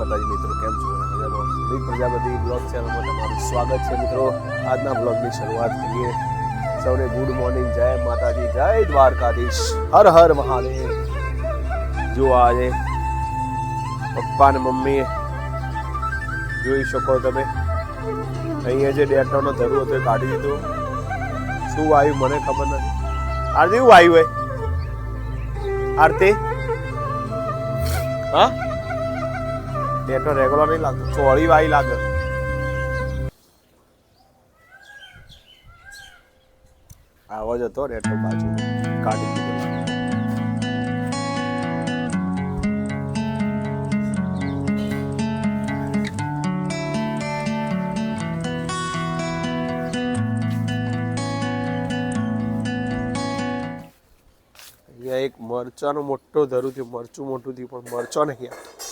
માતાજી મિત્રો, કેમ છો? મજામાં? પ્રજાપતિ બ્લોગ ચેનલમાં તમારું સ્વાગત છે મિત્રો. આજના બ્લોગની શરૂઆત કરીએ. સૌને ગુડ મોર્નિંગ જય માતાજી, જય દ્વારકાધીશ. હર હર મહાદેવ. જો આજે પપ્પા ને મમ્મી જોઈ શકો તમે. અહીંયા જે ડેટાનો ધરું હતો એ કાઢી દીધો. શું આવ્યું મને ખબર નથી. આરતી, શું આવ્યું હોય? આરતી? હા? ડેટો રેગ્યુલર નહીં લાગતું, ચોળી વાઈ લાગે. આવો જ હતો ડેટો બાજુ કાઢી દીધો. એક મરચાનો મોટો ધરું થયું મરચું મોટું થયું પણ મરચો નહીં આવતો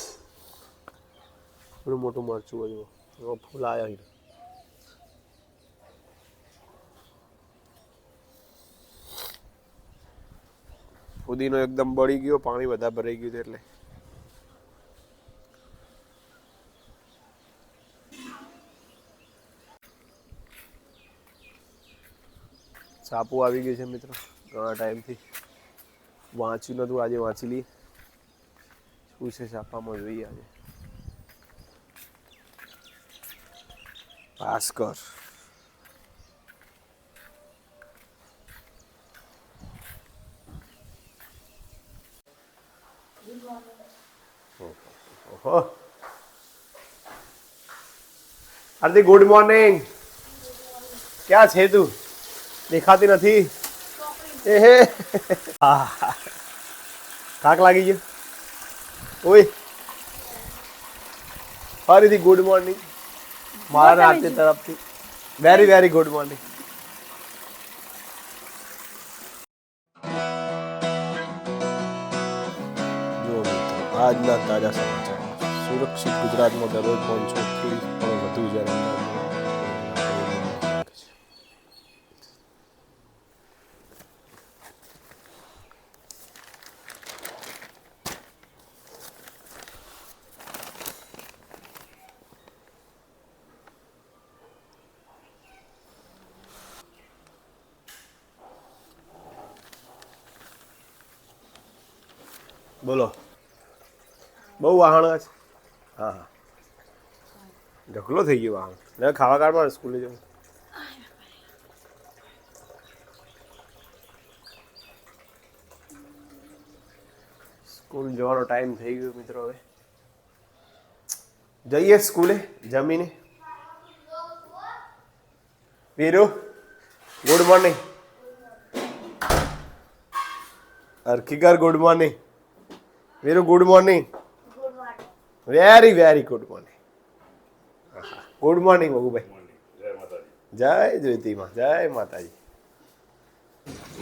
થોડું મોટું મરચું હોય ફૂલ આવ્યા અહીં ફુદીનો એકદમ બળી ગયો, પાણી બધા ભરાઈ ગયું એટલે. સાપુ આવી ગયું છે મિત્રો, ઘણા ટાઈમથી. વાંચ્યું નહોતું આજે વાંચી લઈએ. શું છે સાપામાં જોઈએ આજે? ભાસ્કર ઓહો હાર્દિક ગુડ મોર્નિંગ ક્યાં છે તું દેખાતી નથી એ હે આહ. થાક લાગી ગયો ઓય ફરીથી ગુડ મોર્નિંગ મારા આરતી તરફથી. વેરી વેરી ગુડ મોર્નિંગ આજના તાજા સમાચાર. સુરક્ષિત ગુજરાતમાં દરરોજ પાંચસો બોલો. બહુ વાહણ છે હા હા. ઢગલો થઈ ગયો વાહણ. ને ખાવા કાઢમાં સ્કૂલે જવું. સ્કૂલ જવાનો ટાઈમ થઈ ગયો મિત્રો હવે. જઈએ સ્કૂલે, જમીને. Viru good morning. અર્કિકર good morning. Viru good morning very very good morning good morning મગુભાઈ જય જ્યોતિમાં જય માતાજી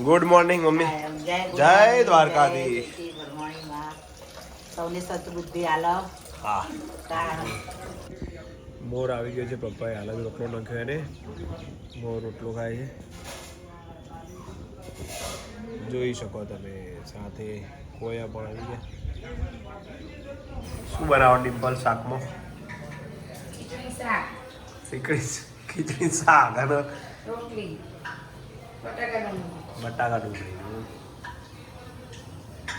ગુડ મોર્નિંગ મમ્મી જય સૌને સદબુદ્ધિ આલો. હા. મોર આવી ગયો છે પપ્પાએ. હાલ જ રોટલો નાખ્યો એને. મોર રોટલો ખાય છે. જોઈ શકો તમે સાથે કોયા પણ આવી ગયા. શું બનાવો ડિમ્પલ શાકમાં? ખીચડી ખીચડી શાક અને બટાકા ડુંગળી.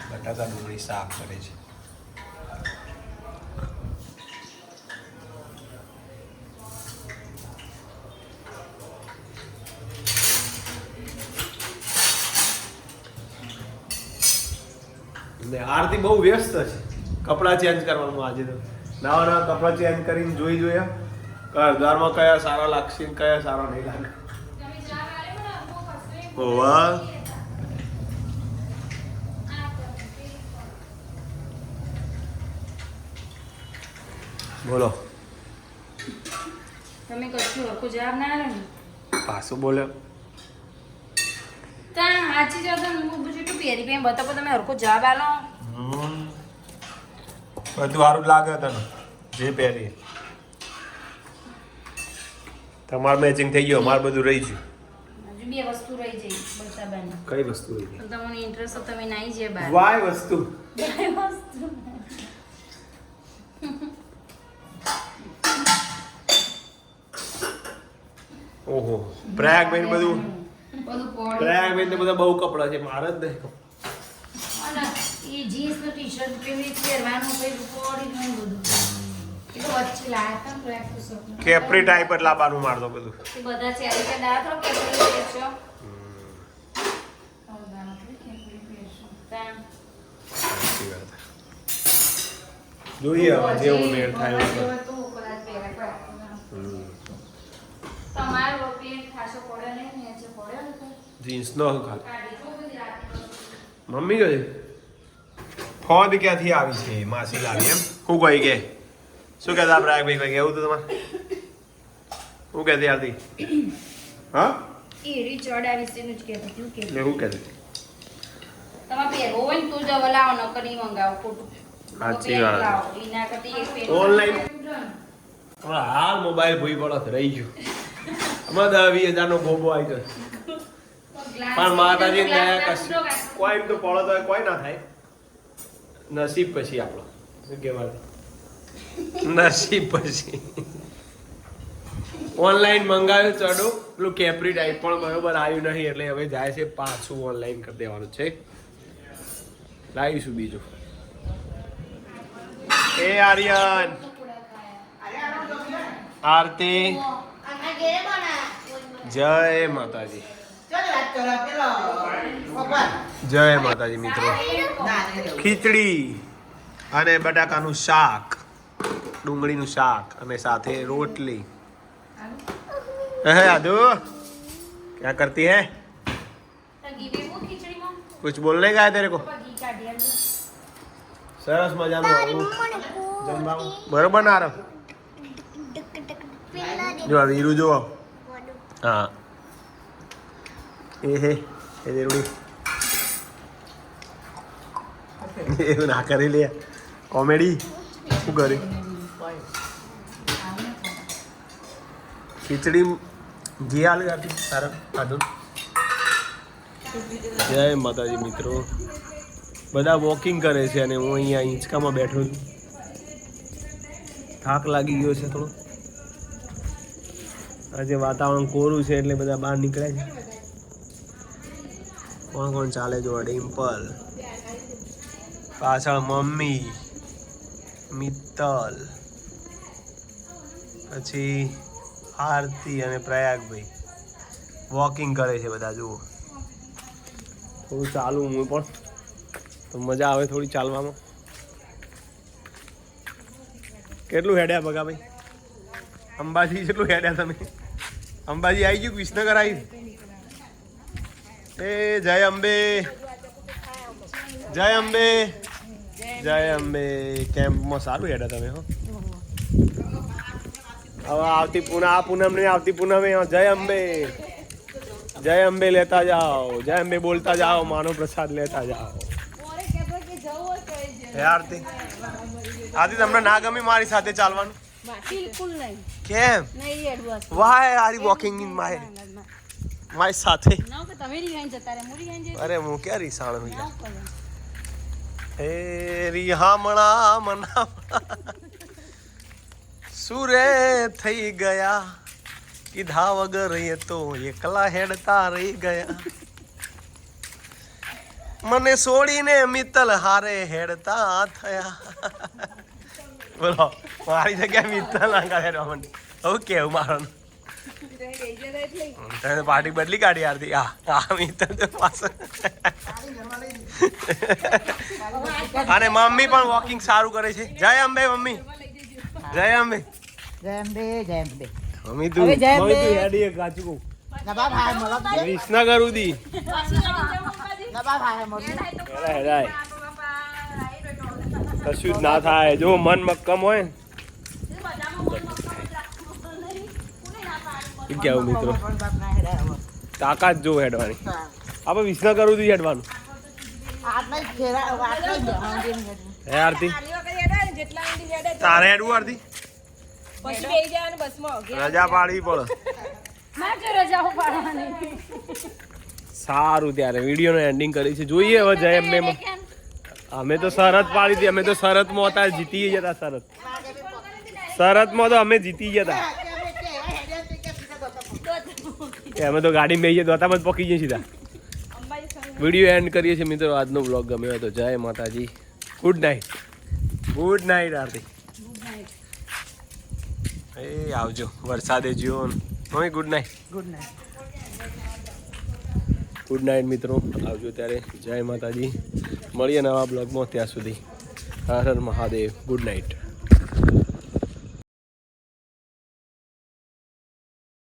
બટાકા ડુંગળી શાક કરે છે. ને આરતી બહુ વ્યસ્ત છે. કપડાં ચેન્જ કરવાનું આજે તો. નવા નવા કપડાં ચેન્જ કરીને જોઈ જોયા. કયા ઘરમાં કયા સારા લાગશે ને કયા સારા નહીં લાગે. વાહ બોલો. તમે કશું હરખું જવાબ ના ને? પાછું બોલ્યો ત્યાં હાચી જાવ બધું સારું લાગે તને જે પહેરી તમારું મેચિંગ થઈ ગયું અમારે બધું રહી ગયું. બે વસ્તુ રહી જઈ કઈ વસ્તુ રહી ગઈ? તમને ઇન્ટરેસ્ટ તો તમે નાઈ જે બાર. વસ્તુ. ઓહો પ્રયાગ ભાઈ બધું બધું પોળું. બધા બહુ કપડા છે મારે જ નહીં એ જીન્સનું ટી શર્ટ કેવી પહેરવાનું પોળી બધું. કેપરી ટાઈપ લાવવાનું મારતો બધું. બધા છે કેપરી પહેરશો જોઈએ હવે જેવું મેળ થાય કોઈ. તમારો ખાસો પડે નહીં? નીચે પડે જીન્સ નો ખાલી. મમ્મી કહે ફોન ક્યાંથી આવી છે? માસી લાવી એમ. હું કહી કે? શું કહેતા પ્રયાગભાઈ કઈ કેવું હતું તમારે? હું કહેતી આવતી હા? જ કહેતું કે કહેતી તમારે પહેરવો હોય ને તો જ ખોટું. સાચી વાત. હાલ મોબાઈલ ભૂઈ પડત રહી ગયું. હમણાં દસ વીસ હજારનો ગોબો આવી ગયો. પણ માતાજી દયા કશી. કોઈ એમ તો પડો તો કોઈ ના થાય. નસીબ પછી આપણો. કહેવાય? નસીબ પછી. ઓનલાઈન મંગાવ્યું ચડો. પેલું કેપરી ટાઈપ પણ બરોબર આવ્યું નહીં એટલે હવે જાય છે પાછું ઓનલાઈન કરી દેવાનું છે? લાવીશું બીજું. એ આર્યન. આરતી. જય માતાજી ચાલ વાત કરો પેલો ભગવાન જય માતાજી મિત્રો ના ને રહેવું. ખીચડી અને બટાકાનું શાક ડુંગળીનું શાક અને સાથે રોટલી હે આદુ क्या करती है તો ઘી ભેગું ખીચડીમાં? कुछ बोलने का है तेरे को પપ્પા ઘી કાઢી આલજો. સરસ મજાનું આવું જમવાનું બરોબર ના આરવ જો આ વીરુ જુઓ હા. એ હે એ દેરુડી એવું ના કરી લે. કોમેડી? શું કરી ખીચડી ઘી હાલ આપી સારા ખાધું? જય માતાજી મિત્રો. બધા વોકિંગ કરે છે અને હું અહીંયા હિંચકામાં બેઠો છું. થાક લાગી ગયો છે થોડો. આજે વાતાવરણ કોરું છે એટલે બધા બહાર નીકળે છે. કોણ કોણ ચાલે જો ડિમ્પલ, પાછળ મમ્મી, મિત્તલ, પછી આરતી અને પ્રયાગભાઈ. વોકિંગ કરે છે બધા, જુઓ. થોડું ચાલું હું પણ. તો મજા આવે થોડી ચાલવામાં. કેટલું હેડ્યા બગા ભાઈ અંબાજી જેટલું હેડ્યા તમે? અંબાજી આવી ગયું વિસનગર આવી એ, જય અંબે. જય અંબે. જય અંબે. કેમ્પમાં સારું હેડા તમે, હો. હવે આવતી પૂનમ, આ પૂનમ ને આવતી પૂનમે જય અંબે. જય અંબે લેતા જાઓ. જય અંબે બોલતા જાઓ, માનો પ્રસાદ લેતા જાઓ. હે આરતી. આરતી તમને ના ગમે મારી સાથે ચાલવાનું? બિલકુલ નહીં કેમ? નહીં advance why are you walking in my my સાથે? ના કે તમે રિહાઈન જતા રે મુરી હાઈન જતા અરે હું ક્યાં રીસાણ હું હે રિહામણા મના. સુરે થઈ ગયા. કીધા વગર એ તો એકલા હેડતા રહી ગયા. મને છોડીને મિત્તલ હારે હેડતા થયા. બોલો. મારી જગ્યાએ મિત્તલ હેડવા માંડી હવે કેવું મારો તને પાર્ટી બદલી કાઢી યારથી. આ આ મિત્તલ તો પાછળ અને મમ્મી પણ વોકિંગ સારું કરે છે. જય અંબે મમ્મી. જય અંબે. જય અંબે જય અંબે. મમ્મી તું. હવે જય અંબે. મમ્મી તું હેડી એક ગાચું કહું. નબા ભાઈ મળો છે વિસનગર ઉદી નબા ભાઈ મળો હેડાય હેડાય કશું જ ના થાય. જો મન મક્કમ હોય કેવું મિત્રો? તાકાત જો હેડવાની. આપણે વિસનગર સુધી હેડવાનું. હે આરતી? તારે હેડવું આરતી? રજા પાડવી પડે. સારું ત્યારે વિડીયોનો એન્ડિંગ કરી છે. જોઈએ હવે જય એમ માં. અમે તો શરત પાડી હતી અમે તો શરતમાં હતા જીતી જતા શરત શરતમાં તો અમે જીતી જતા એ અમે તો ગાડી મેં દોતામાં જ પકી જઈએ સીધા. વીડિયો એન્ડ કરીએ છીએ મિત્રો આજનો બ્લોગ ગમ્યો હોય તો જય માતાજી. Good night good night Aarti. એ આવજો. વરસાદે જીવો mummy good night good night good night મિત્રો. આવજો ત્યારે. જય માતાજી. મળીએ નવા બ્લોગમાં ત્યાં સુધી. હર હર મહાદેવ. Good night